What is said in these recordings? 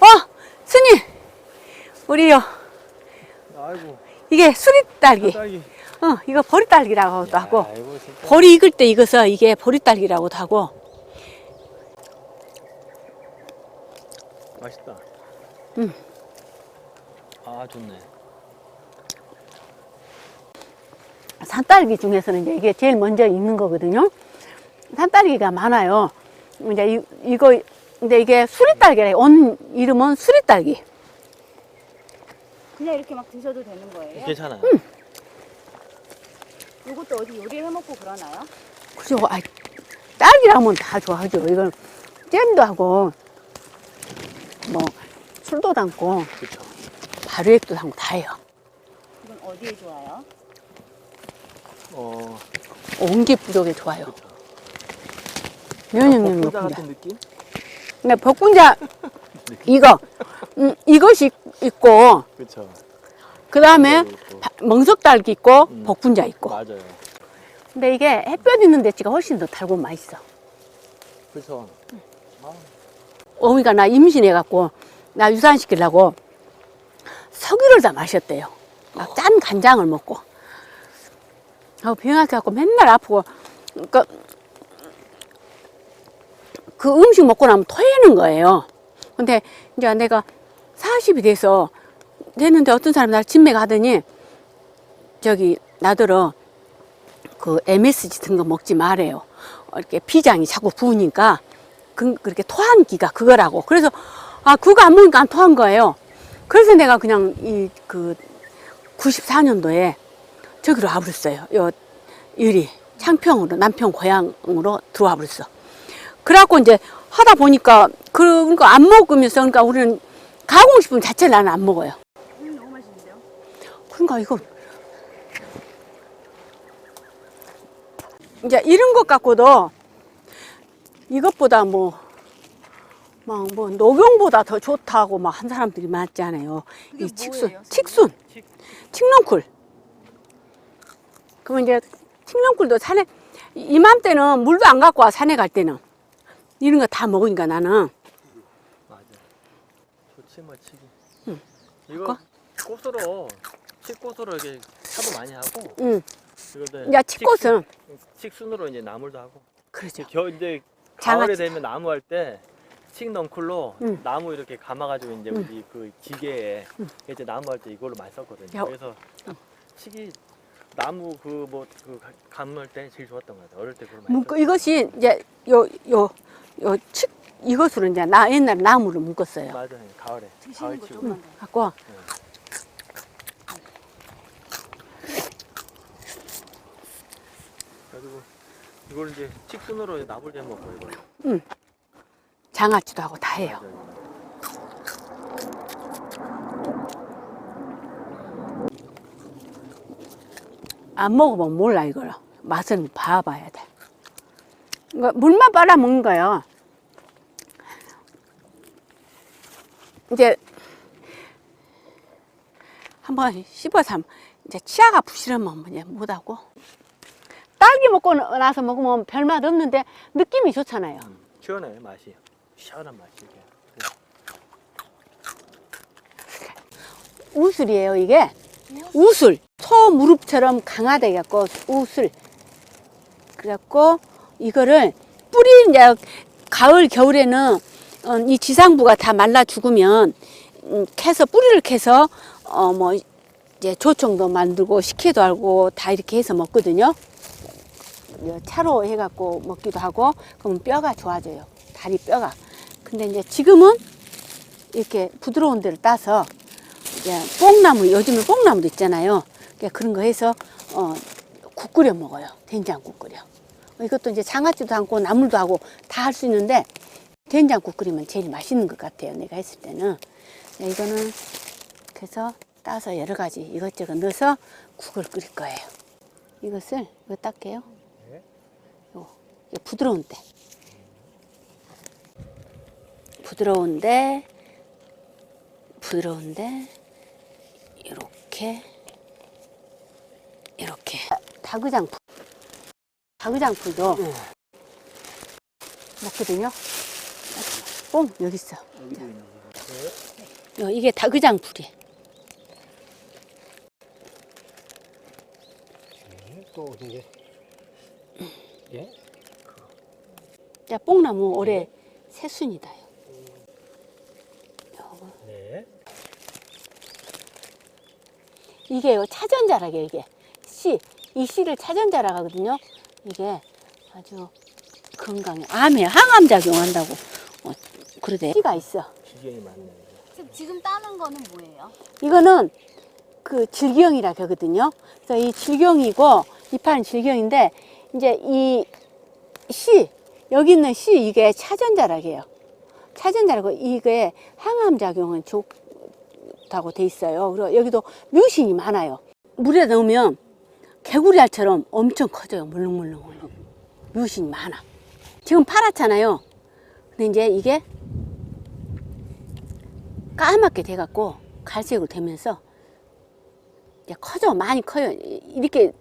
어, 스님, 우리요. 아이고 이게 수리딸기. 딸기 어, 이거 보리딸기라고도 하고, 아이고 진짜 보리 익을 때 익어서 이게 보리딸기라고도 하고, 맛있다 음. 아 좋네 산딸기 중에서는 이제 이게 제일 먼저 익는 거거든요. 산딸기가 많아요. 이제 이, 이거, 근데 이게 수리딸기래. 온 이름은 수리딸기. 그냥 이렇게 막 드셔도 되는 거예요? 괜찮아요 이것도 어디 요리해 먹고 그러나요? 그죠? 아, 딸기라면 다 좋아하죠. 이건 잼도 하고, 뭐, 술도 담고, 그렇죠 발효액도 담고 다 해요. 이건 어디에 좋아요? 어 온기 부족에 좋아요. 면역력 볶음자 높은 같은 느낌 근데 볶분자, 이거, 음, 이것이 있고, 그렇죠 그 다음에 있고. 멍석딸기 있고, 음. 복분자 있고. 맞아요 근데 이게 햇볕 있는 데치가 훨씬 더 달고 맛있어. 그렇죠 아, 어미가 나 임신해 갖고, 나 유산시키려고 석유를 다 마셨대요. 막 짠 간장을 먹고. 아, 병약해 갖고 맨날 아프고, 그러니까 그 음식 먹고 나면 토해는 거예요. 근데 이제 내가 40이 돼서 됐는데 어떤 사람이 날 진맥 하더니 저기 나더러 그 MSG 같은 거 먹지 말아요. 어, 이렇게 비장이 자꾸 부으니까 그, 그렇게 토한 기가 그거라고. 그래서 아 그거 안 먹으니까 안 토한 거예요. 그래서 내가 그냥 이 그 94년도에 저기로 와버렸어요. 요 유리 창평으로 남평 고향으로 들어와 버렸어. 그래갖고 이제 하다 보니까 그런 거 안 먹으면서 그러니까 우리는 가공식품 자체를 나는 안 먹어요. 음, 너무 맛있는데요? 그러니까 이거 이제 이런 것 갖고도 이것보다 뭐 막 뭐 녹용보다 더 좋다고 막 한 사람들이 많잖아요. 그게 이 칡순, 칡순, 칡. 칡렁쿨. 그러면 이제 칡렁쿨도 산에 이맘때는 물도 안 갖고 와 산에 갈 때는 이런 거 다 먹으니까 나는 맞아 좋지 뭐 치기 응. 이거? 꽃으로 칡꽃으로 이렇게 차도 많이 하고 음, 이거도 이제 칡꽃은 칡순으로 이제 나물도 하고 그러죠. 겨 이제 장아찌. 가을에 되면 나무 할 때 칡 넝쿨로 응. 나무 이렇게 감아가지고 이제 응. 우리 그 기계에 이제 나무 할 때 이걸로 많이 썼거든요. 야. 그래서 칡이 나무 그 뭐 그 감을 때 제일 좋았던 것 같아요. 어릴 때 묶어, 썼어요. 이것이 이제 요, 요, 요, 칡, 이것으로 이제 나 옛날에 나무를 묶었어요. 맞아요. 가을에 가을 드시는 거 치고. 조금만 더. 갖고, 그리고 이걸 이제 칡순으로 나물 해 먹고 이거. 장아찌도 하고 다 해요. 맞아요. 안 먹어보면 몰라, 이걸. 맛은 봐봐야 돼. 이거 물만 빨아 먹는 거예요. 이제, 한번 씹어서 하면 이제 치아가 부실하면 이제 못하고. 딸기 먹고 나서 먹으면 별맛 없는데 느낌이 좋잖아요. 음, 시원해 맛이. 시원한 맛이 이게. 우슬이에요, 이게. 우슬. 소 무릎처럼 강하게 갖고 우슬. 그래갖고 이거를 뿌리 이제 가을 겨울에는 어, 이 지상부가 다 말라 죽으면 음, 캐서 뿌리를 캐서 어 뭐 이제 조청도 만들고 식혜도 알고 다 이렇게 해서 먹거든요. 이 차로 해갖고 먹기도 하고 그러면 뼈가 좋아져요. 다리 뼈가. 근데 이제 지금은 이렇게 부드러운 데를 따서 이제 뽕나무 요즘에 뽕나무도 있잖아요. 그러니까 그런 거 해서 어, 국 끓여 먹어요. 된장국 끓여. 이것도 이제 장아찌도 하고 나물도 하고 다 할 수 있는데 된장국 끓이면 제일 맛있는 것 같아요. 내가 했을 때는 네, 이거는 그래서 따서 여러 가지 이것저것 넣어서 국을 끓일 거예요. 이것을 이거 닦게요. 네. 요 이게 부드러운데 부드러운데 부드러운데 이렇게 다그장풀 다그장풀도 먹거든요. 뽕 여기 있어. 요, 이게 다그장 풀이. 예, 또 이게 예? 자, 뽕나무 올해 새순이다. 요거. 네. 이게 요 차전자락이에요 이게 씨. 이 씨를 차전자락 하거든요. 이게 아주 건강에 암에 항암 작용한다고 어, 그러대. 씨가 있어. 기경이 많네. 지금, 지금 따는 거는 뭐예요? 이거는 그 질경이라 하거든요. 그래서 이 질경이고 잎하는 질경인데 이제 이 씨 여기 있는 씨 이게 차전자락이에요. 차전자락고 이게 항암 작용은 좋다고 돼 있어요. 그리고 여기도 뮤신이 많아요. 물에 넣으면 개구리알처럼 엄청 커져요. 물렁물렁 물렁. 뮤신이 많아. 지금 파랗잖아요. 근데 이제 이게 까맣게 돼갖고 갈색으로 되면서 이제 커져 많이 커요. 이- 이렇게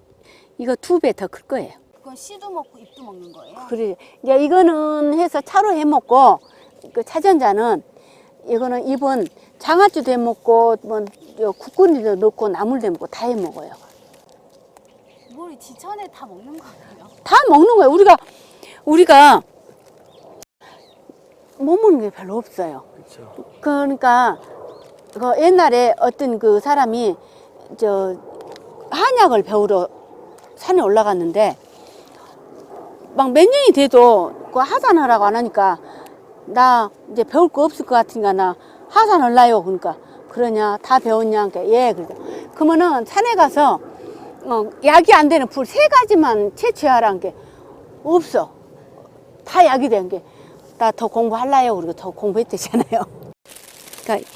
이거 두 배 더 클 거예요. 그건 씨도 먹고 잎도 먹는 거예요? 그래 이제 이거는 해서 차로 해 먹고 그 차전자는 이거는 잎은 장아찌도 해 먹고 뭐 국군이도 넣고 나물도 해 먹고 다 해 먹어요. 뭘 지천에 다 먹는 거예요? 다 먹는 거예요. 우리가 우리가 못 먹는 게 별로 없어요. 그렇죠. 그러니까 그 옛날에 어떤 그 사람이 저 한약을 배우러 산에 올라갔는데 막 몇 년이 돼도 그 하산하라고 안 하니까 나 이제 배울 거 없을 것 같으니까 나 하산할라요 그러니까 그러냐 다 배웠냐 그러니까 예 그래서 그러면은 산에 가서 어, 약이 안 되는 풀세 가지만 채취하라는 게 없어 다 약이 되는 게나 더 공부할라요 그리고 더 공부했대잖아요. 그러니까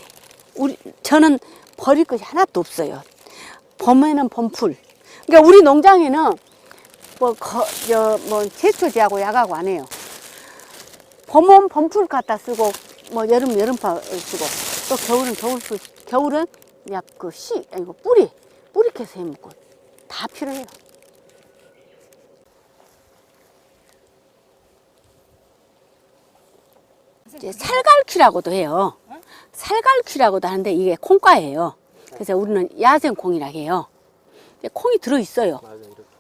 우리 저는 버릴 것이 하나도 없어요. 봄에는 봄풀. 그러니까 우리 농장에는 뭐저뭐 제초제하고 약하고 안 해요. 봄은 봄풀 갖다 쓰고 뭐 여름 여름파 쓰고 또 겨울은 겨울풀 겨울은 약 그 씨 아니 고 뿌리 뿌리 캐서 해 먹고 다 필요해요. 이제 살갈퀴라고도 해요. 살갈퀴라고도 하는데 이게 콩과예요. 그래서 우리는 야생 콩이라 해요. 근데 콩이 들어 있어요.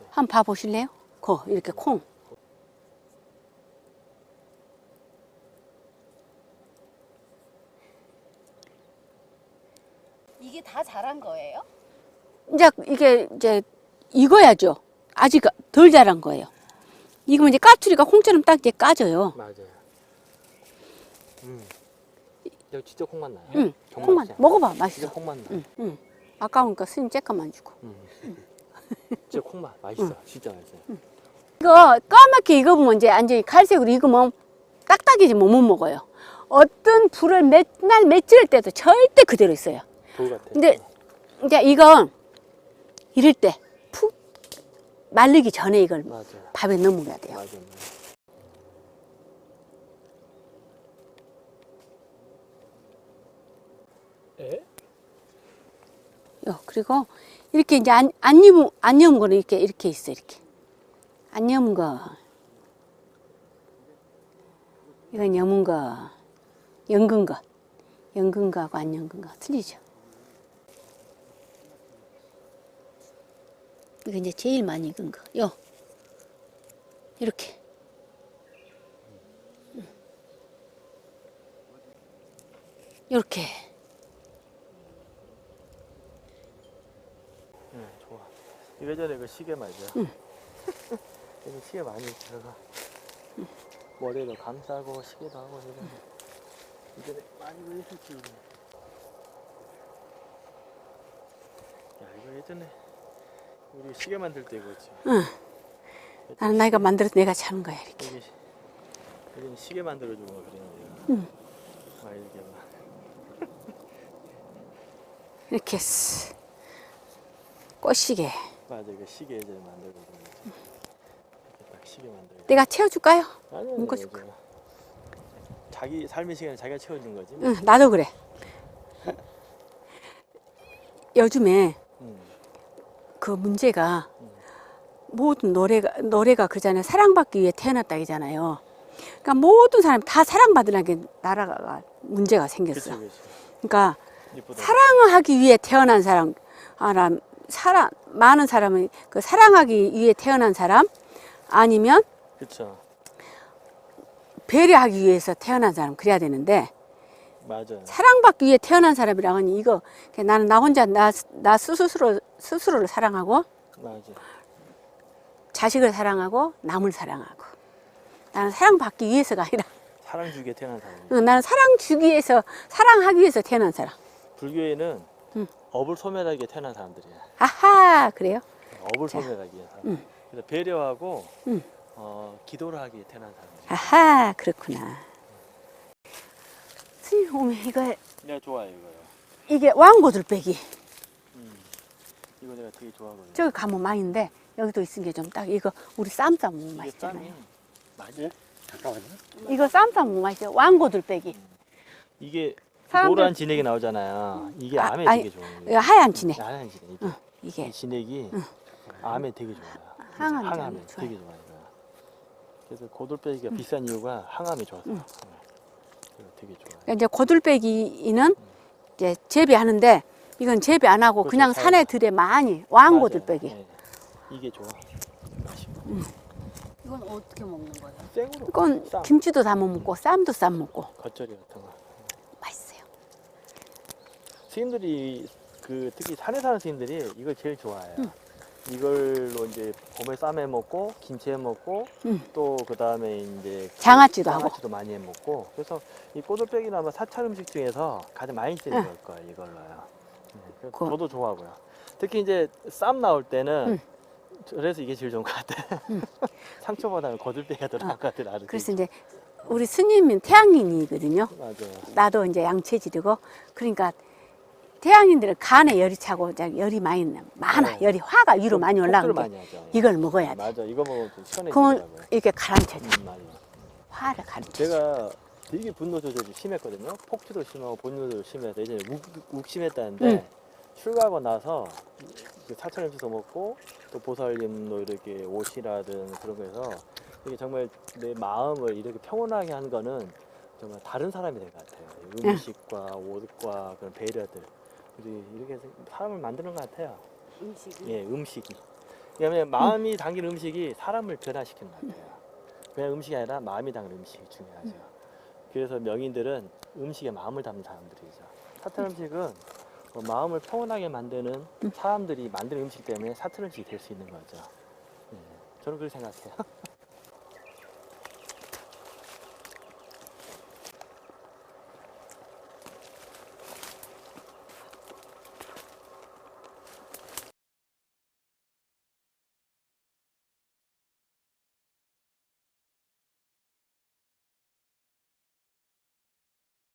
한번 봐 보실래요? 거 이렇게 콩. 이게 다 자란 거예요? 이제 이게 이제 익어야죠. 아직 덜 자란 거예요. 이거면 이제 까투리가 콩처럼 딱 이제 까져요. 맞아요. 음. 여기 진짜 콩맛 나요. 응, 정말 콩만 진짜. 먹어봐, 진짜 맛있어. 콩맛 나. 응, 응. 아까우니까 스님 쬐까만 주고. 음. 진짜 콩맛 맛있어. 진짜 맛있어. 이거 까맣게 익으면 이제 완전히 갈색으로 익으면 딱딱이지 못 먹어요. 어떤 불을 맨날 맺을 때도 절대 그대로 있어요. 돌 같아. 근데 이제 이건 이럴 때푹 말리기 전에 이걸 맞아. 밥에 넣어 먹어야 돼요. 맞아. 예? 요, 그리고 이렇게 이제 안, 안 여문, 안 여문 거는 이렇게, 이렇게 있어, 이렇게. 안 여문 거. 이건 여문 거. 연근 거. 연근 거하고 안 연근 거 틀리죠. 이거 이제 제일 많이 익은 거. 요. 이렇게. 이렇게. 응, 좋아. 예전에 그 시계 말이야. 응. 시계 많이 들어가. 머리도 감싸고 시계도 하고 이런. 예전에 많이 그랬었지. 야 이거 예전에 우리 시계 만들 때 이거지. 응. 나는 나이가 만들어서 내가 차는 거야, 이렇게. 여기 여기 시계 만들어주고 막 그러는 거야. 응. 막 이렇게 막. 이렇게 스- 꽃시계. 맞아 이거 시계 예전에 만들고 그런 거지. 이렇게 딱 시계 만들고. 내가 채워줄까요? 아니? 아니 자기 삶의 시간을 자기가 채워준 거지. 응, 나도 그래. 요즘에 응. 그 문제가 모든 노래가 노래가 그잖아요. 사랑받기 위해 태어났다기잖아요. 그러니까 모든 사람 다 사랑받으라는 게 나라가 문제가 그치 생겼어. 그치. 그러니까. 사랑하기 위해 태어난 사람, 아나 사랑 많은 사람은 그 사랑하기 위해 태어난 사람 아니면 그쵸. 배려하기 위해서 태어난 사람 그래야 되는데 맞아요. 사랑받기 위해 태어난 사람이랑은 이거 그냥 나는 나 혼자 나, 나 스스로 스스로를 사랑하고 맞아. 자식을 사랑하고 남을 사랑하고 나는 사랑받기 위해서가 아니라 사랑 주기에 태어난 사람. 응, 나는 사랑 주기 위해서 사랑하기 위해서 태어난 사람. 불교에는 음. 업을 소멸하기 위해 태어난 사람들이야. 아하 그래요? 업을 소멸하기 위해서. 음. 그래서 배려하고 음. 어, 기도를 하기 위해 태어난 사람들. 아하 그렇구나. 스님 오면 이거 내가 좋아해 이거요. 이게 왕고들빼기 음. 이거 내가 되게 좋아하거든요. 저기 가면 많이인데 여기도 있은 게 좀 딱 이거 우리 쌈싸 먹으면 이게 맛있잖아요. 맛이 잠깐만요. 이거 쌈싸 먹으면 맛있어요. 왕고들빼기. 이게 사람들- 노란 진액이 나오잖아요. 이게 아, 암에 아니, 되게 좋은 이거 거예요. 하얀 진액. 하얀 진액. 이게. 응, 이게 이 진액이 암에 되게 좋아요. 항암에 항암에 좋아요. 되게 좋아요. 그래서 고돌빼기가 비싼 이유가 항암에 좋아서. 응. 이제 고들빼기는 이제 재배하는데 이건 재배 안 하고 그냥. 산에 들에 많이 왕고들빼기. 맞아요. 네. 이게 좋아. 맛있고. 이건 어떻게 먹는 거예요? 생으로. 이건 쌈. 김치도 담아 먹고 쌈도 싸 먹고 겉절이 같은 거. 맛있어요. 스님들이 그 특히 산에 사는 스님들이 이걸 제일 좋아해요. 이걸로 이제 봄에 쌈해 먹고 김치 해 먹고 음. 또 그다음에 이제 그 장아찌도 하고. 장아찌도 많이 해 먹고 그래서 이 꼬들빼기는 아마 사찰 음식 중에서 가장 많이 쓰는 응. 걸 거예요 이걸로요. 네, 그래서 그- 저도 좋아하고요. 특히 이제 쌈 나올 때는 응. 그래서 이게 제일 좋은 것 같아. 상처보다는 거들빼기가 더 나은 것 같아 나를. 그래서 이제 우리 스님은 태양인이거든요. 맞아요. 나도 이제 양체질이고 그러니까 태양인들은 간에 열이 차고 열이 많이 나- 많아 네. 열이 화가 위로 많이 많이 하죠. 이걸 먹어야 돼. 맞아. 이거 먹으면 좀 그러면 시원해지더라고요. 이렇게 가라앉혀져. 음. 화를 가라앉혀. 제가 되게 분노 조절이 심했거든요. 폭주도 심하고 분노도 심해서 예전에 욱, 욱심했다는데 응. 출가하고 나서 그 사찰 음식도 먹고 또 보살님도 이렇게 옷이라든 그런 거에서 이게 정말 내 마음을 이렇게 평온하게 한 거는 정말 다른 사람이 된것 같아요. 음식과 옷과 그런 배려들. 우리 이렇게 해서 사람을 만드는 것 같아요. 음식이? 예, 음식이. 왜냐면 마음이 담긴 음식이 사람을 변화시키는 것 같아요. 그냥 음식이 아니라 마음이 담긴 음식이 중요하죠. 그래서 명인들은 음식에 마음을 담는 사람들이죠. 사찰 음식은 어, 마음을 평온하게 만드는 사람들이 만드는 음식 때문에 사찰 음식이 될 수 있는 거죠. 예, 저는 그렇게 생각해요.